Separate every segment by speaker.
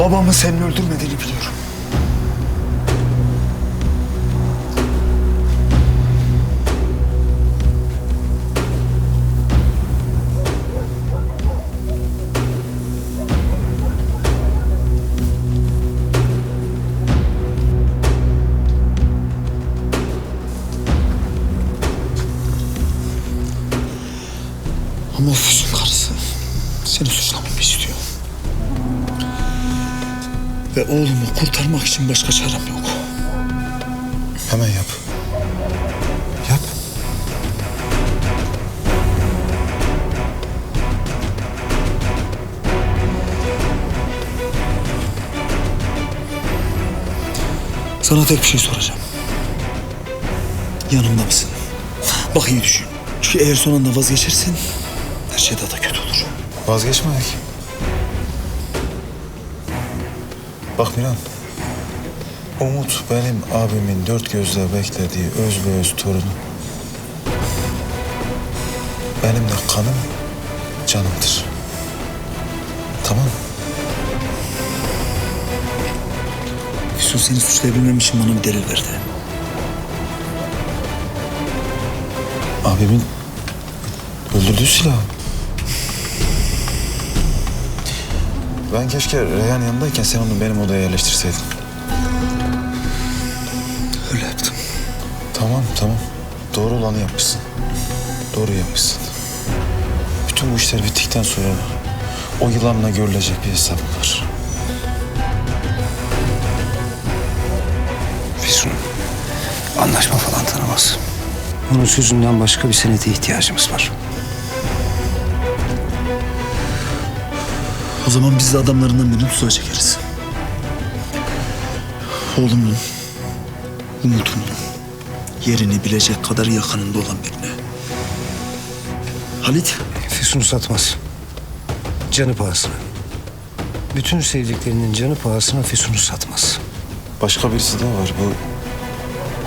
Speaker 1: Babamı senin öldürmediğini biliyorum. Ve oğlumu kurtarmak için başka çarem yok.
Speaker 2: Hemen yap. Yap.
Speaker 1: Sana tek bir şey soracağım. Yanımda mısın? Bak iyi düşün. Çünkü eğer son anda vazgeçersen her şey daha da kötü olur.
Speaker 2: Vazgeçmedik. Bak Miran. Umut benim abimin dört gözle beklediği öz ve öz torunu. Benim de kanım, canımdır. Tamam mı?
Speaker 1: Füsun seni suçlayabilmem için bana bir delil verdi.
Speaker 2: Abimin öldürdüğü silah. Ben keşke Reyhan yanındayken sen onu benim odaya yerleştirseydin.
Speaker 1: Öyle yaptım.
Speaker 2: Tamam tamam. Doğru olanı yapmışsın. Doğru yapmışsın. Bütün bu işler bittikten sonra o yılanla görülecek bir hesap var.
Speaker 3: Füsun anlaşma falan tanımaz. Onun sözünden başka bir senete ihtiyacımız var.
Speaker 1: O zaman biz de adamlarından birini tuzağa çekeriz. Oğlumun, Umut'un yerini bilecek kadar yakınında olan birine. Halit,
Speaker 3: Füsun satmaz. Canı pahasına. Bütün sevdiklerinin canı pahasına Füsun'u satmaz.
Speaker 2: Başka birisi daha var. Bu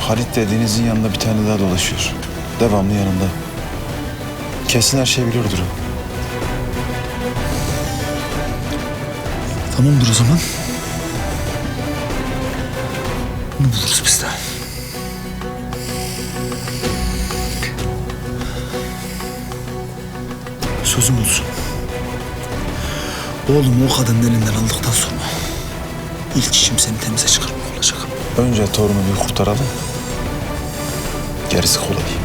Speaker 2: Halit dediğinizin yanında bir tane daha dolaşıyor. Devamlı yanında. Kesin her şeyi biliyordur o.
Speaker 1: tamamdır o zaman. Bunu buluruz biz de. Sözüm olsun. Oğlumu o kadının elinden aldıktan sonra ilk işim seni temize çıkarmak olacak.
Speaker 2: Önce torunu bir kurtaralım. Gerisi kolay.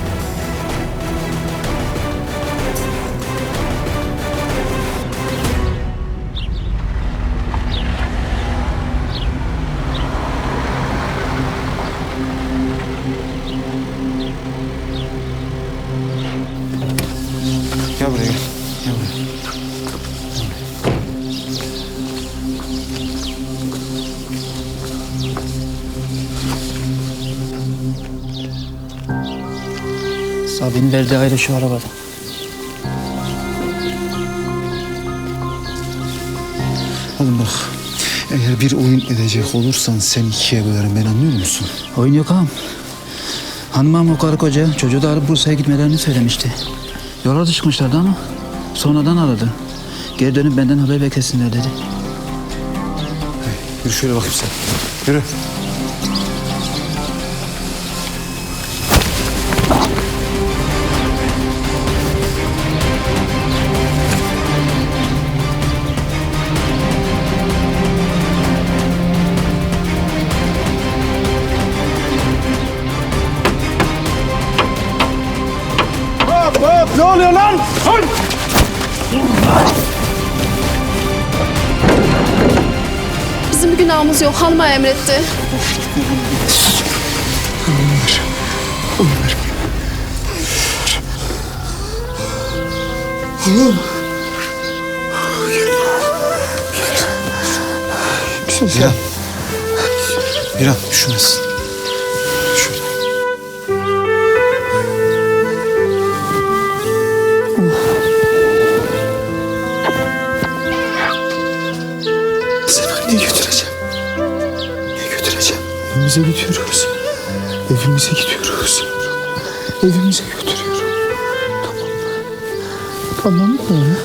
Speaker 4: Sabi'nin verdiği ayrı şu arabada.
Speaker 1: Oğlum bak eğer bir oyun edecek olursan sen ikiye bölerim ben anlıyor musun?
Speaker 4: Oyun yok ağam. Hanımam o karı koca çocuğu da alıp Bursa'ya gitmelerini söylemişti. Yola çıkmışlardı ama sonradan aradı. Geri dönüp benden haber beklesinler dedi.
Speaker 2: Yürü şöyle bakayım sen. Yürü.
Speaker 5: Bizim bir günahımız yok. Hanıma emretti.
Speaker 2: Miran. Miran üşümesin.
Speaker 1: Seni niye götüreceğim? Niye götüreceğim? Evimize gidiyoruz. Evimize gidiyoruz. Evimize götürüyorum. Tamam mı? Tamam mı?